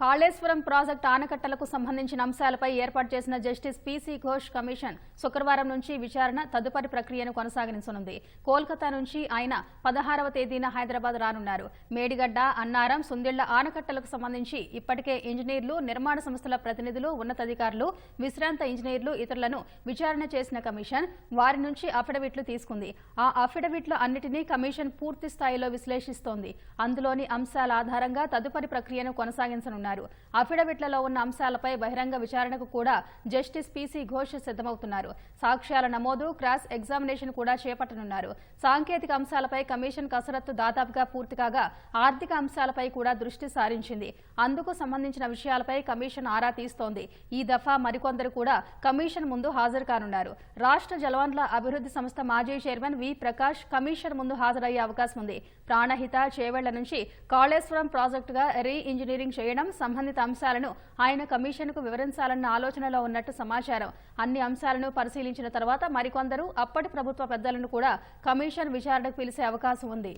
Kaleshwaram project ఆనకట్టలకు సంబంధించిన అంశాలపై ఏర్పాటు చేసిన జస్టిస్ పీసీ ఘోష్ కమిషన్ శుక్రవారం నుంచి విచారణ తదుపరి ప్రక్రియను కొనసాగించనుంది. కోల్కతా నుంచి ఆయన పదహారవ తేదీన హైదరాబాద్ రానున్నారు. మేడిగడ్డ అన్నారం సుందిళ్ళ ఆనకట్టలకు సంబంధించి ఇప్పటికే ఇంజనీర్లు నిర్మాణ సంస్థల ప్రతినిధులు ఉన్నతాధికారులు విశ్రాంత ఇంజనీర్లు ఇతరులను విచారణ చేసిన కమిషన్ వారి నుంచి అఫిడవిట్లు తీసుకుంది. ఆ అఫిడవిట్లు అన్నిటినీ కమిషన్ పూర్తి స్థాయిలో విశ్లేషిస్తోంది. అందులోని అంశాల ఆధారంగా తదుపరి ప్రక్రియను కొనసాగించనున్నారు. అఫిడవిట్లలో ఉన్న అంశాలపై బహిరంగ విచారణకు కూడా జస్టిస్ పీసీ ఘోష్ సిద్దమవుతున్నారు సాక్ష్యాల నమోదు క్రాస్ ఎగ్జామినేషన్ కూడా చేపట్టనున్నారు. సాంకేతిక అంశాలపై కమిషన్ కసరత్తు దాదాపుగా పూర్తి కాగా ఆర్థిక అంశాలపై కూడా దృష్టి సారించింది. అందుకు సంబంధించిన విషయాలపై కమిషన్ ఆరా తీస్తోంది. ఈ దఫా మరికొందరు కూడా కమిషన్ ముందు హాజరు కానున్నారు. రాష్ట్ర జలవనరుల అభివృద్ధి సంస్థ మాజీ చైర్మన్ వి ప్రకాష్ కమిషన్ ముందు హాజరయ్యే అవకాశం ఉంది ప్రాణహిత చేవెళ్ళ నుంచి కాళేశ్వరం ప్రాజెక్టుగా రీ ఇంజనీరింగ్ చేయడం సంబంధిత అంశాలను ఆయన కమిషన్కు వివరించాలన్న ఆలోచనలో ఉన్నట్టు సమాచారం. అన్ని అంశాలను పరిశీలించిన తర్వాత మరికొందరు అప్పటి ప్రభుత్వ పెద్దలను కూడా కమిషన్ విచారణకు పిలిచే అవకాశం ఉంది.